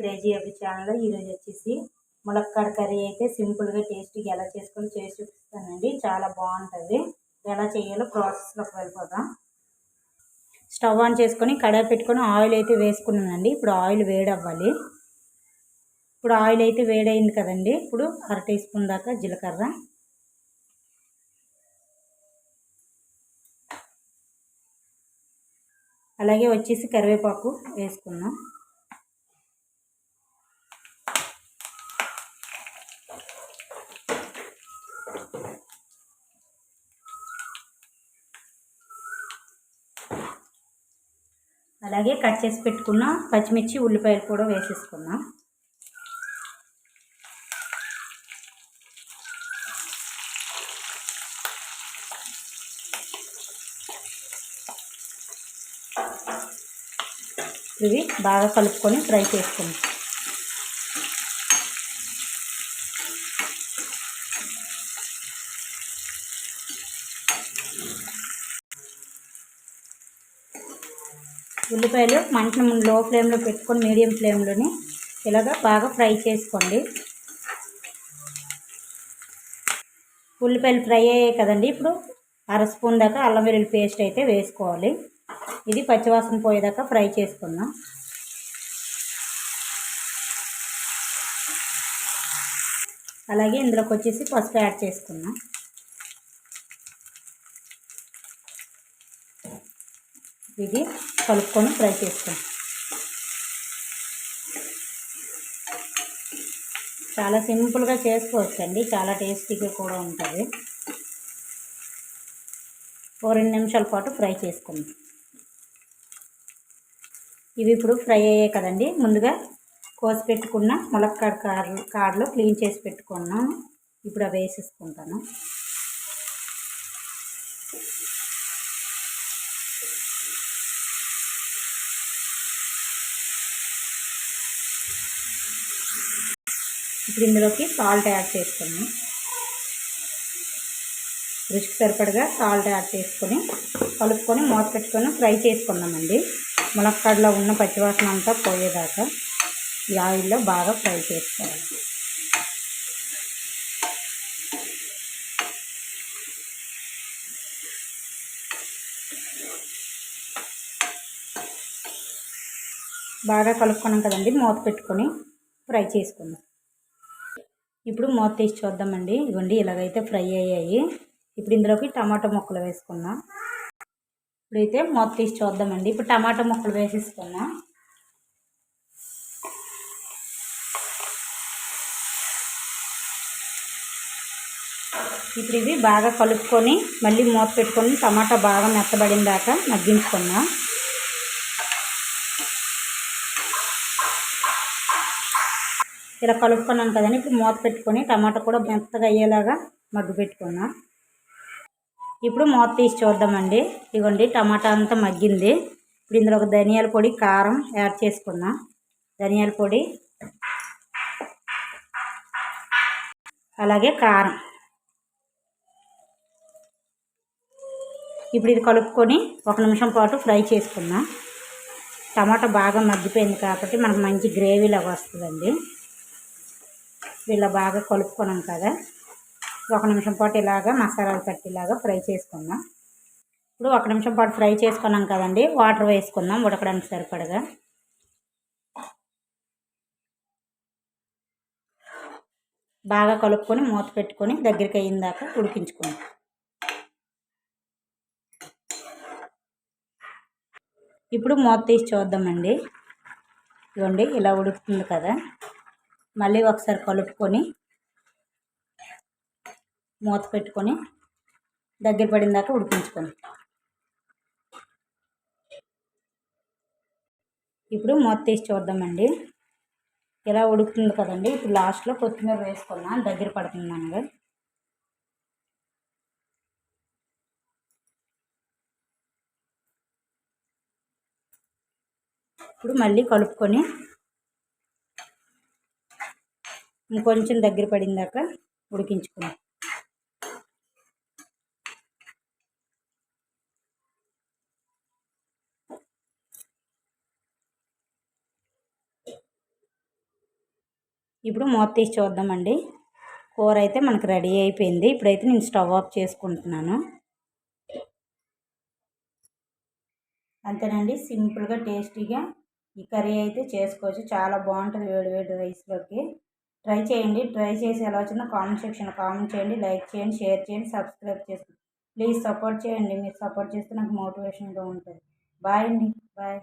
Crazy అవి channel ఈరోజు వచ్చేసి ములక్కాడ కర్రీ అయితే సింపుల్గా టేస్టీగా ఎలా చేసుకొని చేసి చూపిస్తానండి. చాలా బాగుంటుంది. ఎలా చేయాలో ప్రాసెస్లోకి వెళ్ళిపోదాం. స్టవ్ ఆన్ చేసుకొని కడాయి పెట్టుకొని ఆయిల్ అయితే వేసుకున్నానండి. ఇప్పుడు ఆయిల్ వేడి అవ్వాలి ఇప్పుడు ఆయిల్ అయితే వేడైంది కదండి. ఇప్పుడు అర టీ స్పూన్ దాకా జీలకర్ర. అలాగే వచ్చేసి కరివేపాకు వేసుకుందాం. అలాగే కట్ చేసి పెట్టుకున్న పచ్చిమిర్చి ఉల్లిపాయలు కూడా వేసేసుకున్నాం ఇవి బాగా కలుపుకొని ఫ్రై చేసుకుందాం. ఉల్లిపాయలు మంటను లో ఫ్లేమ్లో పెట్టుకొని మీడియం ఫ్లేమ్లోని ఇలాగ బాగా ఫ్రై చేసుకోండి. ఉల్లిపాయలు ఫ్రై అయ్యాయి కదండి. ఇప్పుడు అర స్పూన్ దాకా అల్లం వెల్లుల్లి పేస్ట్ అయితే వేసుకోవాలి. ఇది పచ్చివాసన పోయేదాకా ఫ్రై చేసుకుందాం. అలాగే ఇందులోకి వచ్చేసి పసుపు యాడ్ చేసుకుందాం. ఇది కలుపుకొని ఫ్రై చేసుకోండి. చాలా సింపుల్గా చేసుకోవచ్చండి. చాలా టేస్టీగా కూడా ఉంటుంది. ఓ రెండు నిమిషాల పాటు ఫ్రై చేసుకుందాం. ఇవి ఇప్పుడు ఫ్రై అయ్యాయి కదండి. ముందుగా కోసి పెట్టుకున్న ములక్కాడ కాడలు కాడలు క్లీన్ చేసి పెట్టుకున్నాను ఇప్పుడు అవి వేసేసుకుంటాను. ఇప్పుడు ఇందులోకి సాల్ట్ యాడ్ చేసుకున్నాం. రుచికి సరిపడగా సాల్ట్ యాడ్ చేసుకొని కలుపుకొని మూత పెట్టుకొని ఫ్రై చేసుకున్నామండి. ములక్కాడలో ఉన్న పచ్చివాసన అంతా పోయేదాకా ఈ ఆయిల్లో బాగా ఫ్రై చేసుకోవాలి. బాగా కలుపుకున్నాం కదండి మూత పెట్టుకొని ఫ్రై చేసుకుందాం. ఇప్పుడు మూత తీసి చూద్దామండి. ఇవ్వండి ఇలాగైతే ఫ్రై అయ్యాయి. ఇప్పుడు ఇందులోకి టమాటా ముక్కలు వేసుకుందాం. ఇప్పుడైతే మూత తీసి చూద్దామండి. ఇప్పుడు టమాటా ముక్కలు వేసేసుకున్నాం ఇప్పుడు ఇవి బాగా కలుపుకొని మళ్ళీ మూత పెట్టుకొని టమాటా బాగా మెత్తబడిన దాకా మగ్గించుకున్నాం ఇలా కలుపుకున్నాను కదండి. ఇప్పుడు మూత పెట్టుకొని టమాటా కూడా మెత్తగా అయ్యేలాగా మగ్గు పెట్టుకున్నాం ఇప్పుడు మూత తీసి చూద్దామండి. ఇదిగోండి టమాటా అంతా మగ్గింది. ఇప్పుడు ఇందులో ఒక ధనియాల పొడి కారం యాడ్ చేసుకున్నాం ధనియాల పొడి అలాగే కారం. ఇప్పుడు ఇది కలుపుకొని ఒక నిమిషం పాటు ఫ్రై చేసుకున్నాం టమాటా బాగా మగ్గిపోయింది కాబట్టి మనకు మంచి గ్రేవీలాగా వస్తుందండి. ఇలా బాగా కలుపుకున్నాం కదా. ఒక నిమిషం పాటు ఇలాగా మసాలాలు పట్టేలాగా ఫ్రై చేసుకుందాం. ఇప్పుడు ఒక నిమిషం పాటు ఫ్రై చేసుకున్నాం కదండి. వాటర్ వేసుకుందాం ఉడకడానికి సరిపడగా. బాగా కలుపుకొని మూత పెట్టుకొని దగ్గరికి అయ్యిందాక ఉడికించుకుందాం. ఇప్పుడు మూత తీసి చూద్దామండి. ఇవ్వండి ఇలా ఉడుకుతుంది కదా. మళ్ళీ ఒకసారి కలుపుకొని మూత పెట్టుకొని దగ్గర పడిన దాకా ఉడికించుకొని ఇప్పుడు మూత తీసి చూద్దామండి. ఇలా ఉడుకుతుంది కదండి. ఇప్పుడు లాస్ట్లో కొత్తిమీర వేసుకున్నాను దగ్గర పడుతుంది ఇప్పుడు మళ్ళీ కలుపుకొని ఇంకొంచెం దగ్గర పడిందాక ఉడికించుకున్నాం ఇప్పుడు మూత తీసి చూద్దామండి. కూర అయితే మనకు రెడీ అయిపోయింది. ఇప్పుడైతే నేను స్టవ్ ఆఫ్ చేసుకుంటున్నాను. అంతేనండి సింపుల్గా టేస్టీగా ఈ కర్రీ అయితే చేసుకోవచ్చు. చాలా బాగుంటుంది వేడి వేడి రైస్లోకి. ట్రై చేయండి. ట్రై చేసి ఎలా వచ్చిందో కామెంట్ సెక్షన్ కామెంట్ చేయండి. లైక్ చేయండి షేర్ చేయండి సబ్స్క్రైబ్ చేసుకోండి. ప్లీజ్ సపోర్ట్ చేయండి. మీరు సపోర్ట్ చేస్తే నాకు మోటివేషన్గా ఉంటుంది. బాయ్ అండి. బాయ్.